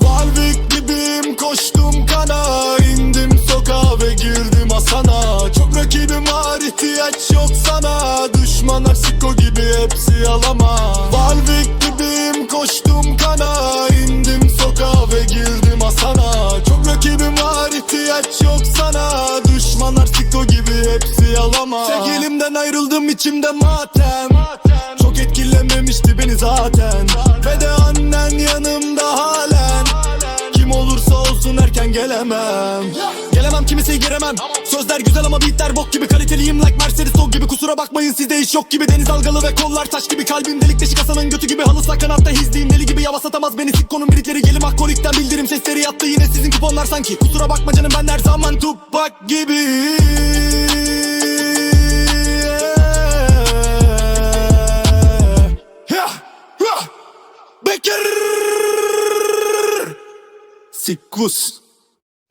Warwick gibiyim koştum kana indim sokağa ve girdim asana. Çok rakibim var ihtiyaç yok sana. Düşmanlar siko gibi hepsi yalama Warwick gibiyim koştum kana indim sokağa ve girdim asana. Çok rakibim var ihtiyaç yok sana. Düşmanlar siko gibi hepsi yalama Sevgilimden ayrıldım içimde matem. Çok etkilememişti beni zaten. Ve de annen yanımda halen. Kim olursa olsun erken gelemem. Gelemem kimseyi giremem. Sözler güzel ama beatler bok gibi. Kaliteliyim like Mercedes o gibi. Kusura bakmayın sizde iş yok gibi. Deniz dalgalı ve kollar taş gibi. Kalbim delik deşik Hasan'ın götü gibi. Halı kanatta hizliyim Deli gibi. Yavaş atamaz beni Sikkonun birikleri gelim. Akkolikten bildirim Sesleri yattı. Yine sizin kuponlar sanki. Kusura bakma canım ben her zaman Tupak gibi c'est close.